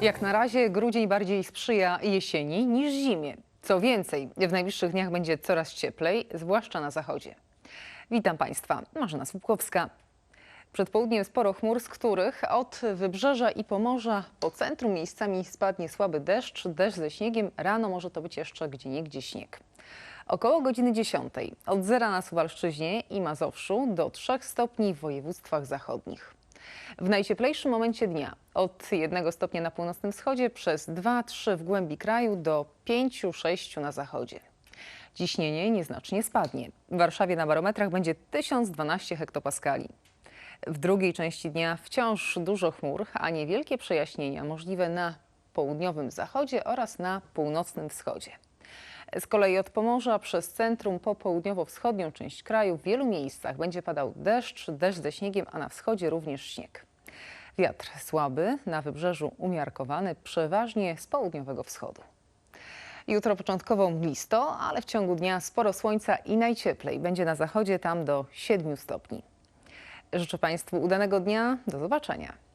Jak na razie grudzień bardziej sprzyja jesieni niż zimie. Co więcej, w najbliższych dniach będzie coraz cieplej, zwłaszcza na zachodzie. Witam Państwa, Marzena Słupkowska. Przed południem sporo chmur, z których od wybrzeża i Pomorza po centrum miejscami spadnie słaby deszcz, deszcz ze śniegiem. Rano może to być jeszcze gdzieniegdzie śnieg. Około godziny 10 od zera na Suwalszczyźnie i Mazowszu do 3 stopni w województwach zachodnich. W najcieplejszym momencie dnia od 1 stopnia na północnym wschodzie przez 2-3 w głębi kraju do 5-6 na zachodzie. Ciśnienie nieznacznie spadnie. W Warszawie na barometrach będzie 1012 hektopaskali. W drugiej części dnia wciąż dużo chmur, a niewielkie przejaśnienia możliwe na południowym zachodzie oraz na północnym wschodzie. Z kolei od Pomorza przez centrum po południowo-wschodnią część kraju w wielu miejscach będzie padał deszcz, deszcz ze śniegiem, a na wschodzie również śnieg. Wiatr słaby, na wybrzeżu umiarkowany, przeważnie z południowego wschodu. Jutro początkowo mglisto, ale w ciągu dnia sporo słońca i najcieplej. Będzie na zachodzie tam do 7 stopni. Życzę Państwu udanego dnia. Do zobaczenia.